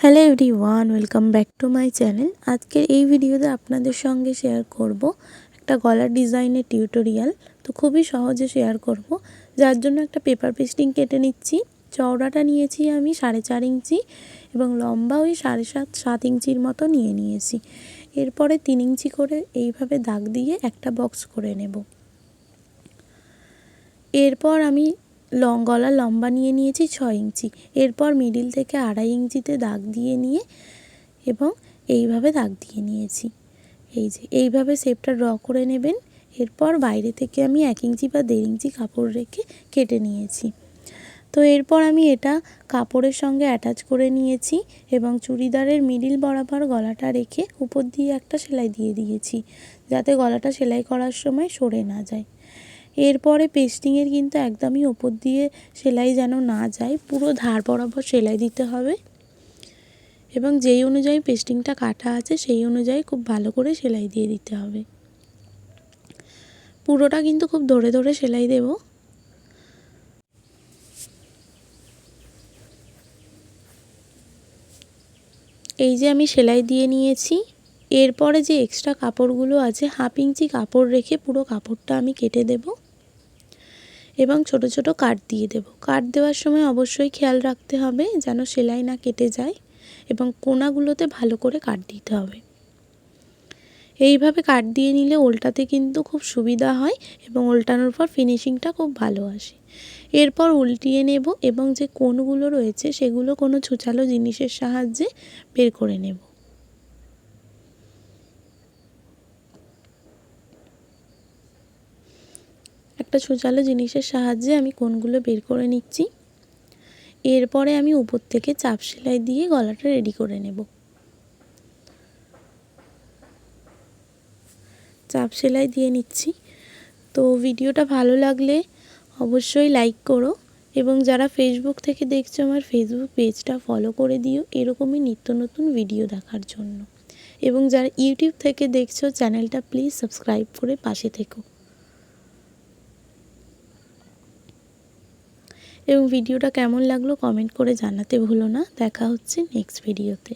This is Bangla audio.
Hello everyone welcome back to my channel আজকের এই ভিডিওতে আপনাদের সঙ্গে শেয়ার করব একটা গলার ডিজাইনের টিউটোরিয়াল তো খুবই সহজে শেয়ার করব। যার জন্য একটা পেপার পেস্টিং কেটে নিচ্ছি। চওড়াটা নিয়েছি আমি সাড়ে চার ইঞ্চি এবং লম্বা ওই সাড়ে সাত সাত ইঞ্চির মতো নিয়ে নিয়েছি। এরপরে তিন ইঞ্চি করে এইভাবে দাগ দিয়ে একটা বক্স করে নেব। এরপর আমি লং গলার লম্বা নিয়ে নিয়েছি ছ ইঞ্চি। এরপর মিডিল থেকে আড়াই ইঞ্চিতে দাগ দিয়ে নিয়ে এবং এইভাবে দাগ দিয়ে নিয়েছি। এই যে, এইভাবে শেপটা ড্র করে নেবেন। এরপর বাইরে থেকে আমি এক ইঞ্চি বা দেড় ইঞ্চি কাপড় রেখে কেটে নিয়েছি। তো এরপর আমি এটা কাপড়ের সঙ্গে অ্যাটাচ করে নিয়েছি এবং চুড়িদারের মিডিল বরাবর গলাটা রেখে উপর দিয়ে একটা সেলাই দিয়ে দিয়েছি, যাতে গলাটা সেলাই করার সময় সরে না যায়। এরপরে পেস্টিংয়ের কিন্তু একদমই ওপর দিয়ে সেলাই যেন না যায়, পুরো ধার বরাবর সেলাই দিতে হবে। এবং যেই অনুযায়ী পেস্টিংটা কাটা আছে, সেই অনুযায়ী খুব ভালো করে সেলাই দিয়ে দিতে হবে। পুরোটা কিন্তু খুব ধরে ধরে সেলাই দেব। এই যে আমি সেলাই দিয়ে নিয়েছি, এরপরে যে এক্সট্রা কাপড়গুলো আছে, হাফ ইঞ্চি কাপড় রেখে পুরো কাপড়টা আমি কেটে দেবো। এবং ছোট ছোট কাট দিয়ে দেব। কাট দেওয়ার সময় অবশ্যই খেয়াল রাখতে হবে যেন সেলাই না কেটে যায় এবং কোনাগুলোতে ভালো করে কাট দিতে হবে। এইভাবে কাট দিয়ে নিলে ওল্টাতে কিন্তু খুব সুবিধা হয় এবং ওল্টানোর পর ফিনিশিংটা খুব ভালো আসে। এরপর উল্টিয়ে নেব এবং যে কোনগুলো রয়েছে সেগুলো কোনো ছুচালো জিনিসের সাহায্যে বের করে নেব। একটা সোজালো জিনিসের সাহায্যে আমি কোনগুলো বের করে নিচ্ছি। এরপরে আমি উপর থেকে চাপ সেলাই দিয়ে গলাটা রেডি করে নেব। চাপ সেলাই দিয়ে নিচ্ছি। তো ভিডিওটা ভালো লাগলে অবশ্যই লাইক করো এবং যারা ফেসবুক থেকে দেখছ আমার ফেসবুক পেজটা ফলো করে দিও এরকমই নিত্য নতুন ভিডিও দেখার জন্য। এবং যারা ইউটিউব থেকে দেখছ চ্যানেলটা প্লিজ সাবস্ক্রাইব করে পাশে থেকো। এবং ভিডিওটা কেমন লাগল কমেন্ট করে জানাতে ভুলো না। দেখা হচ্ছে নেক্সট ভিডিওতে